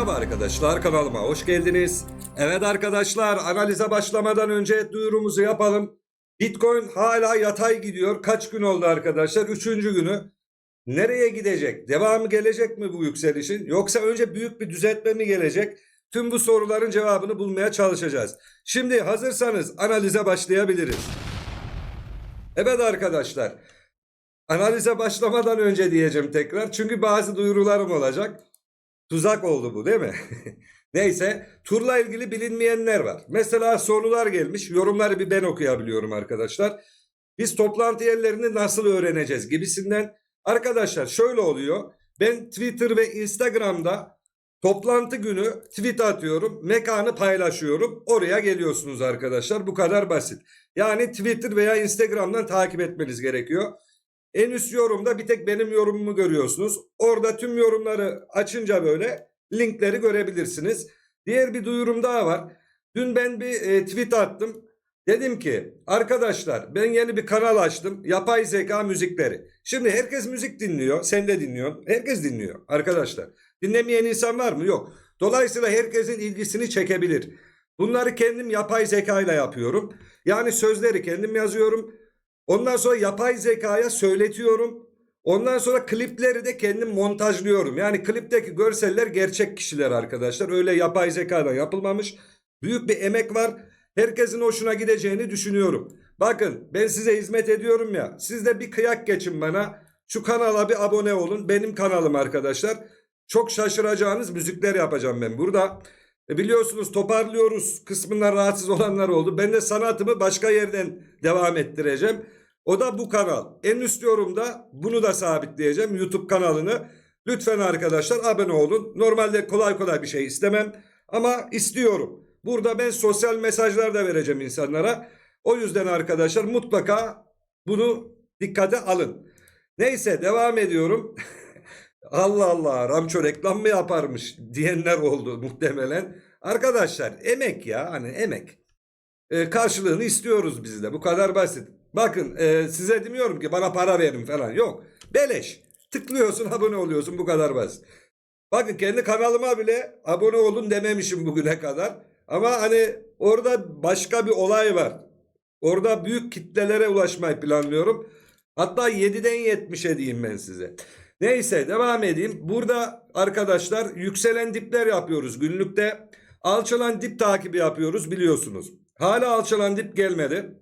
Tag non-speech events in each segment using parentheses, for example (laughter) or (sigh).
Merhaba arkadaşlar kanalıma hoş geldiniz. Evet arkadaşlar analize başlamadan önce duyurumuzu yapalım. Bitcoin hala yatay gidiyor. Kaç gün oldu arkadaşlar? Üçüncü günü. Nereye gidecek? Devamı gelecek mi bu yükselişin? Yoksa önce büyük bir düzeltme mi gelecek? Tüm bu soruların cevabını bulmaya çalışacağız. Şimdi hazırsanız analize başlayabiliriz. Evet arkadaşlar. Analize başlamadan önce diyeceğim tekrar. Çünkü bazı duyurularım olacak. Tuzak oldu bu değil mi? (laughs) Neyse turla ilgili bilinmeyenler var. Mesela sorular gelmiş. Yorumları bir ben okuyabiliyorum arkadaşlar. Biz toplantı yerlerini nasıl öğreneceğiz gibisinden. Arkadaşlar şöyle oluyor. Ben Twitter ve Instagram'da toplantı günü tweet atıyorum. Mekanı paylaşıyorum. Oraya geliyorsunuz arkadaşlar. Bu kadar basit. Yani Twitter veya Instagram'dan takip etmeniz gerekiyor. En üst yorumda bir tek benim yorumumu görüyorsunuz. Orada tüm yorumları açınca böyle linkleri görebilirsiniz. Diğer bir duyurum daha var. Dün ben bir e, tweet attım. Dedim ki arkadaşlar ben yeni bir kanal açtım. Yapay zeka müzikleri. Şimdi herkes müzik dinliyor. Sen de dinliyorsun. Herkes dinliyor arkadaşlar. Dinlemeyen insan var mı? Yok. Dolayısıyla herkesin ilgisini çekebilir. Bunları kendim yapay zeka ile yapıyorum. Yani sözleri kendim yazıyorum. Ondan sonra yapay zekaya söyletiyorum. Ondan sonra klipleri de kendim montajlıyorum. Yani klipteki görseller gerçek kişiler arkadaşlar. Öyle yapay zekadan yapılmamış. Büyük bir emek var. Herkesin hoşuna gideceğini düşünüyorum. Bakın ben size hizmet ediyorum ya. Siz de bir kıyak geçin bana. Şu kanala bir abone olun. Benim kanalım arkadaşlar. Çok şaşıracağınız müzikler yapacağım ben burada. E biliyorsunuz toparlıyoruz kısmından rahatsız olanlar oldu. Ben de sanatımı başka yerden devam ettireceğim. O da bu kanal. En üst yorumda bunu da sabitleyeceğim YouTube kanalını. Lütfen arkadaşlar abone olun. Normalde kolay kolay bir şey istemem ama istiyorum. Burada ben sosyal mesajlar da vereceğim insanlara. O yüzden arkadaşlar mutlaka bunu dikkate alın. Neyse devam ediyorum. (laughs) Allah Allah Ramço reklam mı yaparmış diyenler oldu muhtemelen. Arkadaşlar emek ya hani emek. Ee, karşılığını istiyoruz biz de bu kadar basit. Bakın e, size demiyorum ki bana para verin falan yok. Beleş. Tıklıyorsun abone oluyorsun bu kadar basit. Bakın kendi kanalıma bile abone olun dememişim bugüne kadar. Ama hani orada başka bir olay var. Orada büyük kitlelere ulaşmayı planlıyorum. Hatta 7'den 70'e diyeyim ben size. Neyse devam edeyim. Burada arkadaşlar yükselen dipler yapıyoruz günlükte. Alçalan dip takibi yapıyoruz biliyorsunuz. Hala alçalan dip gelmedi.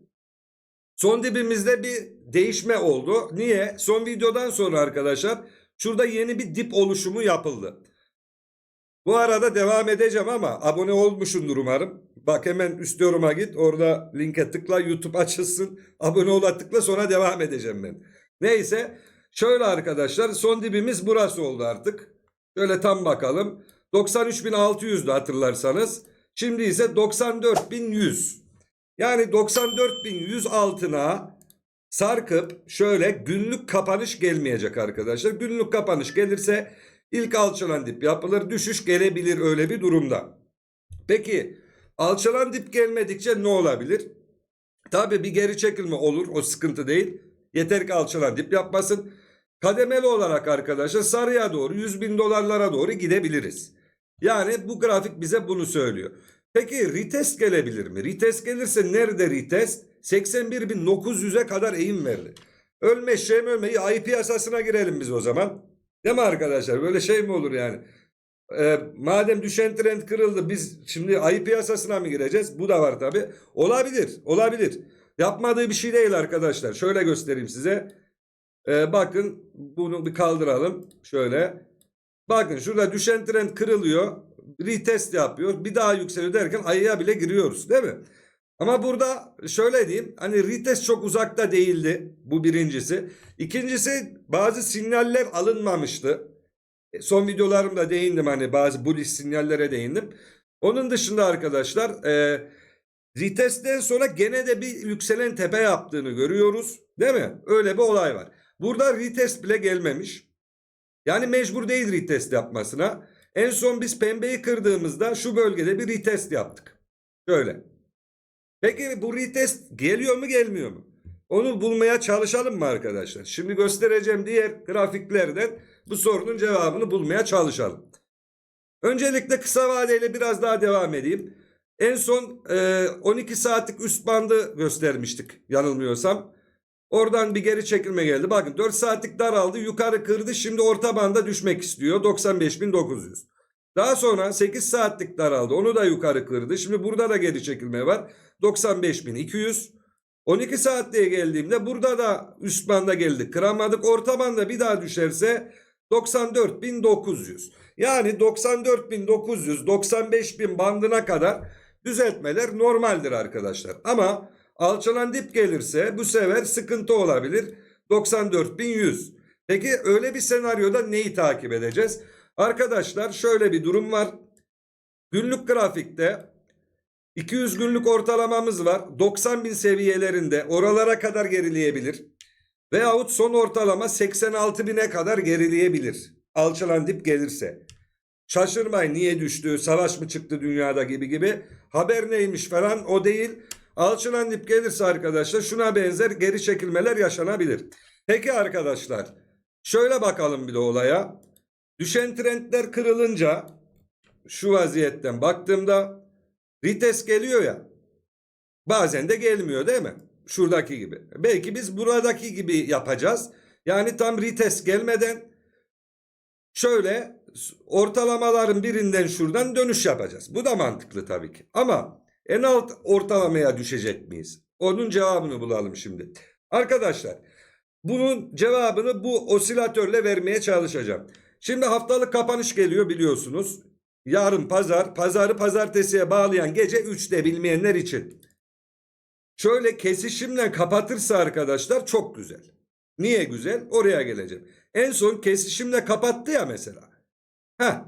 Son dibimizde bir değişme oldu. Niye? Son videodan sonra arkadaşlar şurada yeni bir dip oluşumu yapıldı. Bu arada devam edeceğim ama abone olmuşsundur umarım. Bak hemen üst yoruma git. Orada linke tıkla YouTube açılsın. (laughs) Abone ola tıkla sonra devam edeceğim ben. Neyse şöyle arkadaşlar son dibimiz burası oldu artık. Şöyle tam bakalım. 93.600'dü hatırlarsanız. Şimdi ise 94.100. Yani 94.100 altına sarkıp şöyle günlük kapanış gelmeyecek arkadaşlar. Günlük kapanış gelirse ilk alçalan dip yapılır. Düşüş gelebilir öyle bir durumda. Peki alçalan dip gelmedikçe ne olabilir? Tabii bir geri çekilme olur o sıkıntı değil. Yeter ki alçalan dip yapmasın. Kademeli olarak arkadaşlar sarıya doğru 100 bin dolarlara doğru gidebiliriz. Yani bu grafik bize bunu söylüyor. Peki retest gelebilir mi? Retest gelirse nerede retest? 81.900'e kadar eğim verdi. Ölme şey mi ölme? İyi, IP yasasına girelim biz o zaman. Değil mi arkadaşlar? Böyle şey mi olur yani? Ee, madem düşen trend kırıldı biz şimdi ayı piyasasına mı gireceğiz? Bu da var tabi. Olabilir. Olabilir. Yapmadığı bir şey değil arkadaşlar. Şöyle göstereyim size. Ee, bakın bunu bir kaldıralım. Şöyle. Bakın şurada düşen trend kırılıyor. Retest yapıyor. Bir daha yükseliyor derken ayıya bile giriyoruz değil mi? Ama burada şöyle diyeyim. Hani retest çok uzakta değildi. Bu birincisi. İkincisi bazı sinyaller alınmamıştı. E, Son videolarımda değindim hani bazı bullish sinyallere değindim. Onun dışında arkadaşlar e, retestten sonra gene de bir yükselen tepe yaptığını görüyoruz. Değil mi? Öyle bir olay var. Burada retest bile gelmemiş. Yani mecbur değil retest yapmasına. En son biz pembeyi kırdığımızda şu bölgede bir retest yaptık. Şöyle. Peki bu retest geliyor mu gelmiyor mu? Onu bulmaya çalışalım mı arkadaşlar? Şimdi göstereceğim diğer grafiklerden bu sorunun cevabını bulmaya çalışalım. Öncelikle kısa vadeyle biraz daha devam edeyim. En son e, 12 saatlik üst bandı göstermiştik yanılmıyorsam. Oradan bir geri çekilme geldi. Bakın 4 saatlik daraldı yukarı kırdı şimdi orta banda düşmek istiyor 95.900. Daha sonra 8 saatlik daraldı onu da yukarı kırdı. Şimdi burada da geri çekilme var 95.200. 12 saatliğe geldiğimde burada da üst banda geldik kıramadık. Orta banda bir daha düşerse 94.900. Yani 94.900 95.000 bandına kadar düzeltmeler normaldir arkadaşlar. Ama alçalan dip gelirse bu sefer sıkıntı olabilir. 94.100. Peki öyle bir senaryoda neyi takip edeceğiz? Arkadaşlar şöyle bir durum var. Günlük grafikte 200 günlük ortalamamız var. 90 bin seviyelerinde oralara kadar gerileyebilir. Veyahut son ortalama 86 bine kadar gerileyebilir. Alçalan dip gelirse. Şaşırmayın niye düştü, savaş mı çıktı dünyada gibi gibi. Haber neymiş falan o değil. Alçalan dip gelirse arkadaşlar şuna benzer geri çekilmeler yaşanabilir. Peki arkadaşlar şöyle bakalım bir de olaya. Düşen trendler kırılınca şu vaziyetten baktığımda Rites geliyor ya. Bazen de gelmiyor değil mi? Şuradaki gibi. Belki biz buradaki gibi yapacağız. Yani tam rites gelmeden şöyle ortalamaların birinden şuradan dönüş yapacağız. Bu da mantıklı tabii ki. Ama en alt ortalamaya düşecek miyiz? Onun cevabını bulalım şimdi. Arkadaşlar bunun cevabını bu osilatörle vermeye çalışacağım. Şimdi haftalık kapanış geliyor biliyorsunuz. Yarın pazar, pazarı pazartesiye bağlayan gece 3'te bilmeyenler için. Şöyle kesişimle kapatırsa arkadaşlar çok güzel. Niye güzel? Oraya geleceğim. En son kesişimle kapattı ya mesela. Heh,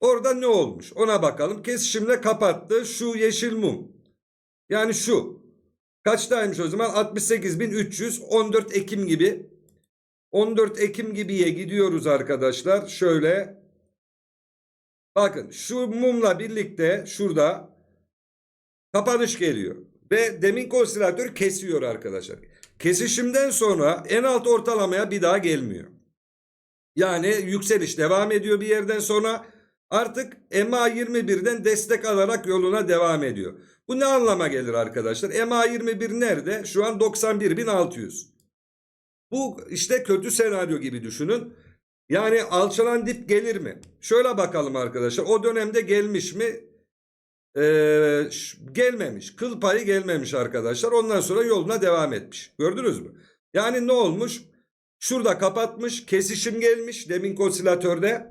orada ne olmuş? Ona bakalım. Kesişimle kapattı. Şu yeşil mum. Yani şu. Kaçtaymış o zaman? 68.300. 14 Ekim gibi. 14 Ekim gibiye gidiyoruz arkadaşlar. Şöyle. Bakın şu mumla birlikte şurada kapanış geliyor. Ve deminki osilatör kesiyor arkadaşlar. Kesişimden sonra en alt ortalamaya bir daha gelmiyor. Yani yükseliş devam ediyor bir yerden sonra artık EMA 21'den destek alarak yoluna devam ediyor. Bu ne anlama gelir arkadaşlar? EMA 21 nerede? Şu an 91.600. Bu işte kötü senaryo gibi düşünün. Yani alçalan dip gelir mi? Şöyle bakalım arkadaşlar. O dönemde gelmiş mi? Ee, gelmemiş. Kıl payı gelmemiş arkadaşlar. Ondan sonra yoluna devam etmiş. Gördünüz mü? Yani ne olmuş? Şurada kapatmış. Kesişim gelmiş. Demin osilatörde.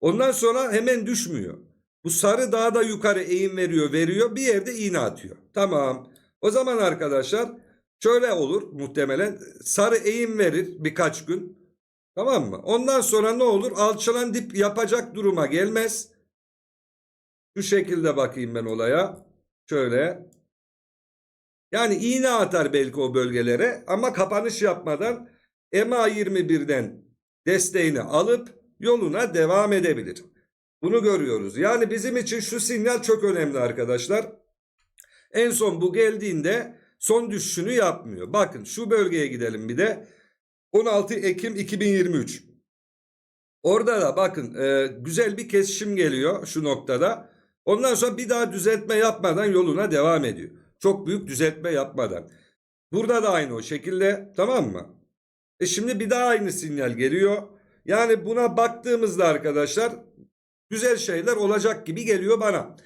Ondan sonra hemen düşmüyor. Bu sarı daha da yukarı eğim veriyor. Veriyor. Bir yerde iğne atıyor. Tamam. O zaman arkadaşlar şöyle olur muhtemelen. Sarı eğim verir birkaç gün. Tamam mı? Ondan sonra ne olur? Alçalan dip yapacak duruma gelmez. Şu şekilde bakayım ben olaya. Şöyle. Yani iğne atar belki o bölgelere ama kapanış yapmadan EMA 21'den desteğini alıp yoluna devam edebilir. Bunu görüyoruz. Yani bizim için şu sinyal çok önemli arkadaşlar. En son bu geldiğinde son düşüşünü yapmıyor. Bakın şu bölgeye gidelim bir de. 16 Ekim 2023. Orada da bakın e, güzel bir kesişim geliyor şu noktada. Ondan sonra bir daha düzeltme yapmadan yoluna devam ediyor. Çok büyük düzeltme yapmadan. Burada da aynı o şekilde tamam mı? E şimdi bir daha aynı sinyal geliyor. Yani buna baktığımızda arkadaşlar güzel şeyler olacak gibi geliyor bana.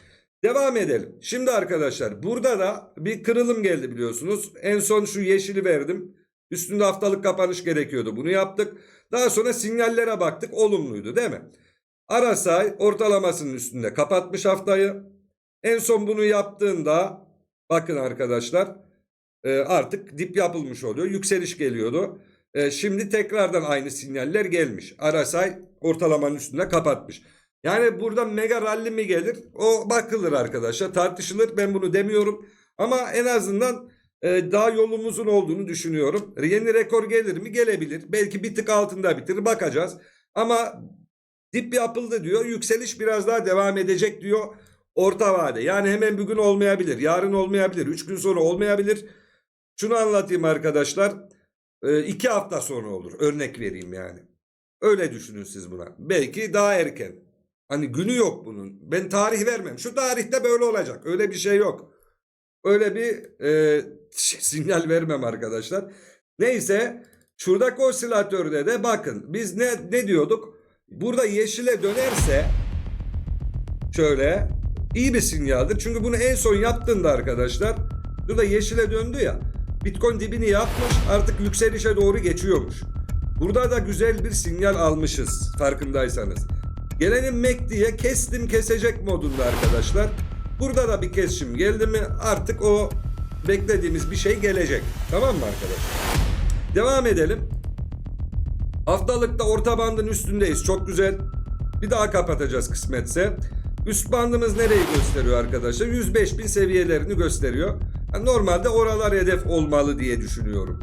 Devam edelim. Şimdi arkadaşlar burada da bir kırılım geldi biliyorsunuz. En son şu yeşili verdim. Üstünde haftalık kapanış gerekiyordu. Bunu yaptık. Daha sonra sinyallere baktık. Olumluydu değil mi? Arasay ortalamasının üstünde kapatmış haftayı. En son bunu yaptığında bakın arkadaşlar e, artık dip yapılmış oluyor. Yükseliş geliyordu. E, şimdi tekrardan aynı sinyaller gelmiş. Arasay ortalamanın üstünde kapatmış. Yani burada mega rally mi gelir? O bakılır arkadaşlar tartışılır. Ben bunu demiyorum. Ama en azından e, daha yolumuzun olduğunu düşünüyorum. Yeni rekor gelir mi? Gelebilir. Belki bir tık altında bitirir. Bakacağız. Ama dip yapıldı diyor. Yükseliş biraz daha devam edecek diyor. Orta vade. Yani hemen bugün olmayabilir. Yarın olmayabilir. Üç gün sonra olmayabilir. Şunu anlatayım arkadaşlar. E, iki hafta sonra olur. Örnek vereyim yani. Öyle düşünün siz buna. Belki daha erken. Hani günü yok bunun. Ben tarih vermem. Şu tarihte böyle olacak. Öyle bir şey yok. Öyle bir e, şey, (laughs) sinyal vermem arkadaşlar. Neyse şuradaki osilatörde de bakın biz ne, ne diyorduk? Burada yeşile dönerse şöyle iyi bir sinyaldir. Çünkü bunu en son yaptığında arkadaşlar burada yeşile döndü ya. Bitcoin dibini yapmış artık yükselişe doğru geçiyormuş. Burada da güzel bir sinyal almışız farkındaysanız. Gelelim MACD'ye kestim kesecek modunda arkadaşlar. Burada da bir kesişim geldi mi artık o beklediğimiz bir şey gelecek. Tamam mı arkadaşlar? Devam edelim. Haftalıkta orta bandın üstündeyiz. Çok güzel. Bir daha kapatacağız kısmetse. Üst bandımız nereyi gösteriyor arkadaşlar? 105 bin seviyelerini gösteriyor. Yani normalde oralar hedef olmalı diye düşünüyorum.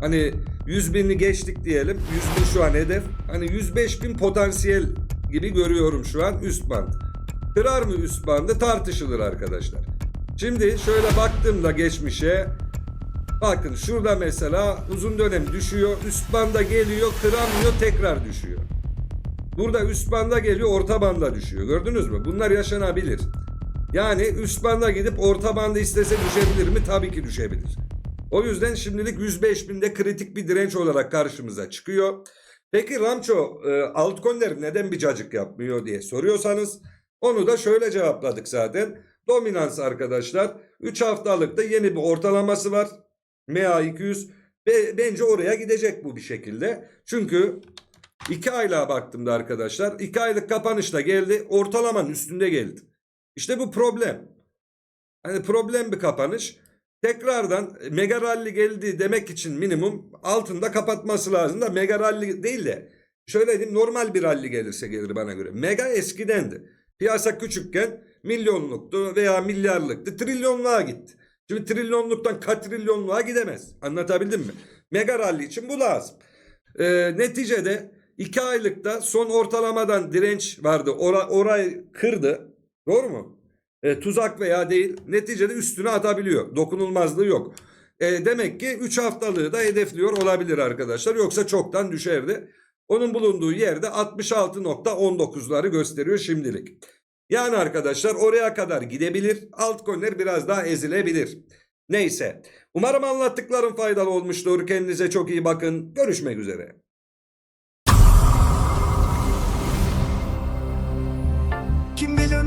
Hani 100 bini geçtik diyelim. 100 bin şu an hedef. Hani 105 bin potansiyel gibi görüyorum şu an üst band. Kırar mı üst bandı tartışılır arkadaşlar. Şimdi şöyle baktığımda geçmişe Bakın şurada mesela uzun dönem düşüyor. Üst banda geliyor kıramıyor tekrar düşüyor. Burada üst banda geliyor orta banda düşüyor. Gördünüz mü? Bunlar yaşanabilir. Yani üst banda gidip orta banda istese düşebilir mi? Tabii ki düşebilir. O yüzden şimdilik 105 binde kritik bir direnç olarak karşımıza çıkıyor. Peki Ramço e, altcoin'ler neden bir cacık yapmıyor diye soruyorsanız onu da şöyle cevapladık zaten. Dominans arkadaşlar 3 haftalıkta yeni bir ortalaması var. MA200 ve bence oraya gidecek bu bir şekilde. Çünkü 2 aylığa baktığımda arkadaşlar 2 aylık kapanışta geldi ortalamanın üstünde geldi. İşte bu problem. Hani problem bir kapanış. Tekrardan mega rally geldi demek için minimum altında kapatması lazım da mega rally değil de şöyle diyeyim normal bir rally gelirse gelir bana göre. Mega eskidendi. Piyasa küçükken milyonluktu veya milyarlıktı trilyonluğa gitti. Şimdi trilyonluktan katrilyonluğa gidemez. Anlatabildim mi? Mega rally için bu lazım. Ee, neticede 2 aylıkta son ortalamadan direnç vardı. Ora, orayı kırdı. Doğru mu? E, tuzak veya değil. Neticede üstüne atabiliyor. Dokunulmazlığı yok. E, demek ki 3 haftalığı da hedefliyor olabilir arkadaşlar. Yoksa çoktan düşerdi. Onun bulunduğu yerde 66.19'ları gösteriyor şimdilik. Yani arkadaşlar oraya kadar gidebilir. Altcoin'ler biraz daha ezilebilir. Neyse. Umarım anlattıklarım faydalı olmuştur. Kendinize çok iyi bakın. Görüşmek üzere.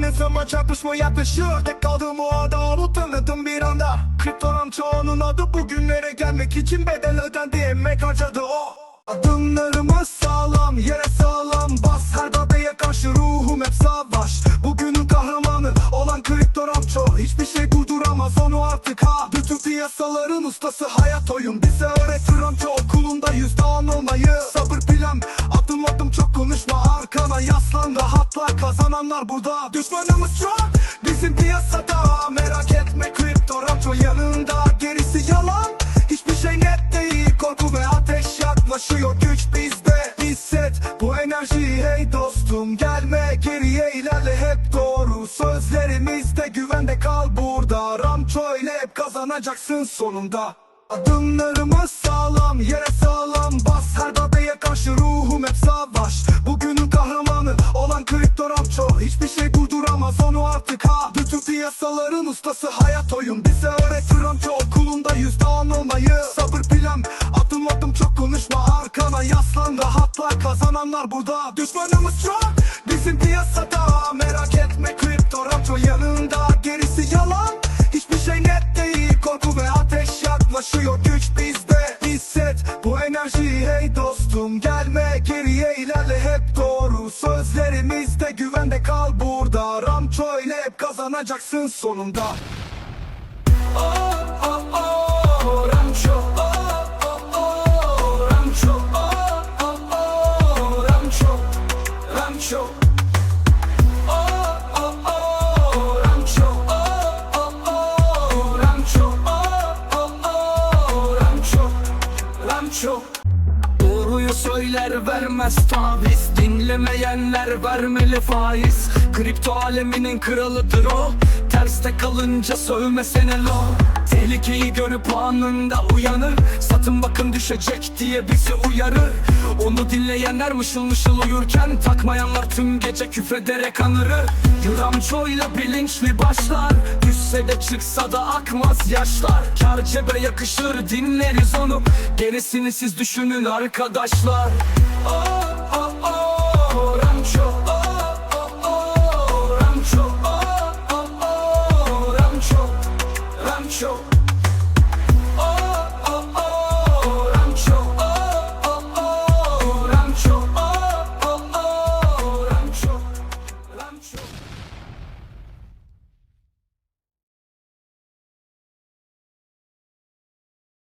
Ne zaman çarpışma yaklaşıyor. Tek kaldığım o ada onu tanıdım bir anda. Kriptonun çoğunun adı. Bugünlere gelmek için bedel ödendi emek harcadı o. Adımlarımız sağlam yere sağlam bas. Her darbeye karşı ruhum hep savaş. Bugünün kahramanı olan kripto Ramço Hiçbir şey durduramaz onu artık ha. Bütün piyasaların ustası hayat oyun. Bize öğretir Ramço okulunda yüzde on olmayı kazananlar burada Düşmanımız çok. Bizim piyasada Merak etme kripto Ramço yanında. Gerisi yalan hiçbir şey net değil. Korku ve ateş yaklaşıyor güç bizde. Hisset bu enerjiyi hey dostum Gelme geriye ilerle. Hep doğru Sözlerimizde güvende kal burada. Ramço ile hep kazanacaksın sonunda. Adımlarımız sağlam yere sağlam ustası hayat oyun. Bize öğretir Ramço okulunda yüzde on olmayı Sabır plan adım adım çok konuşma Arkana yaslan. Rahatla kazananlar burada. Düşmanımız çok bizim piyasada. Merak etme kripto Ramço yanında. Gerisi yalan hiçbir şey net değil. Korku ve ateş yaklaşıyor güç bizde. Hisset bu enerjiyi hey dostum. Gelme geriye ilerle. Hep doğru Sözlerimizde güvende kal burada Ramço ile hep kazanacaksın sonunda Oh oh oh Ramço oh oh oh Ramço oh oh oh Ramço Ramço Oh Doğruyu söyler vermez. Taviz Dinlemeyenler vermeli faiz. Kripto aleminin kralıdır o. Terste kalınca sövmesene lo. Tehlikeyi görüp anında uyanır. Satın bakın düşecek diye bizi uyarır Onu dinleyenler mışıl mışıl uyurken Takmayanlar tüm gece küfrederek anırır. Yıram çoğuyla bilinçli başlar Düşse de çıksa da akmaz yaşlar. Kar cebe yakışır dinleriz onu. Gerisini siz düşünün arkadaşlar. Oh oh